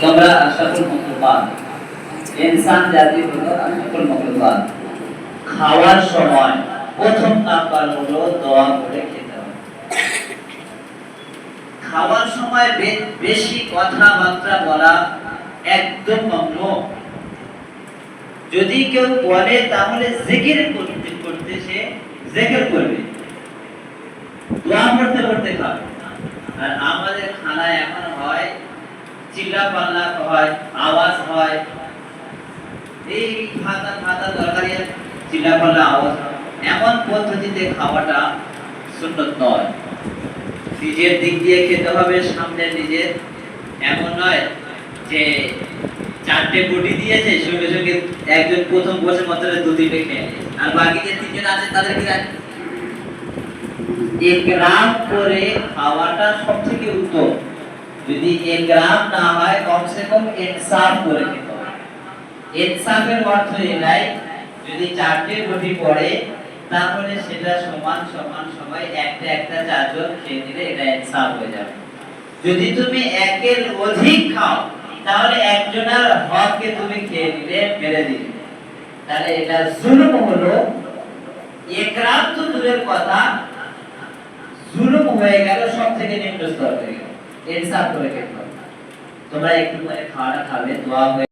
তোমরা সকল মকলুকাত ইনসান জাতি হলো সকল মকলুকাত খাওয়ার সময় প্রথম নাম্বার হলো দোয়া করে খেতে হবে খাওয়ার সময় বেশি কথাবার্তা বলা একদম মমনু যদি কেউ বলে, তাহলে জিকির করতে করতে সে জিকির করবে। দোয়া করতে করতে খাবে। আর আমাদের খানায় এখন চিল্লা হয়, আওয়াজ হয়। এই ভাতা ভাতা তরকারি চিল্লা আওয়াজ এমন পদ্ধতিতে খাওয়াটা সুন্নত নয়। নিজের দিক দিয়ে খেতে হবে, সামনে নিজের এমন নয় যে চারটে গুটি দিয়েছে, সঙ্গে সঙ্গে একজন প্রথম বসে মাত্র দু তিনটে খেয়ে আর বাকি যে তিনজন আছে, তাদেরকে একরাম করে খাওয়াটা সব থেকে উত্তম। যদি একরাম না হয় কমসে কম ইনসাফ করে খেতে হবে। ইনসাফের অর্থ এটাই, যদি চারটে রুটি পড়ে, তাহলে সেটা সমান সমান সবাই একটা একটা চারজন খেয়ে নিলে এটা ইনসাফ হয়ে যাবে। যদি তুমি একের অধিক খাও, তাহলে একজনের হককে তুমি খেয়ে নিলে মেরে দিলে। তাহলে এটা জুলুম হলো এক একরাম তো দূরের কথা, জুলুম হয়ে গেল সব থেকে নিম্ন স্তর হয়ে গেল। করে খেতে হবে তোমরা একটু খাওয়াটা খাবে দোয়া হয়ে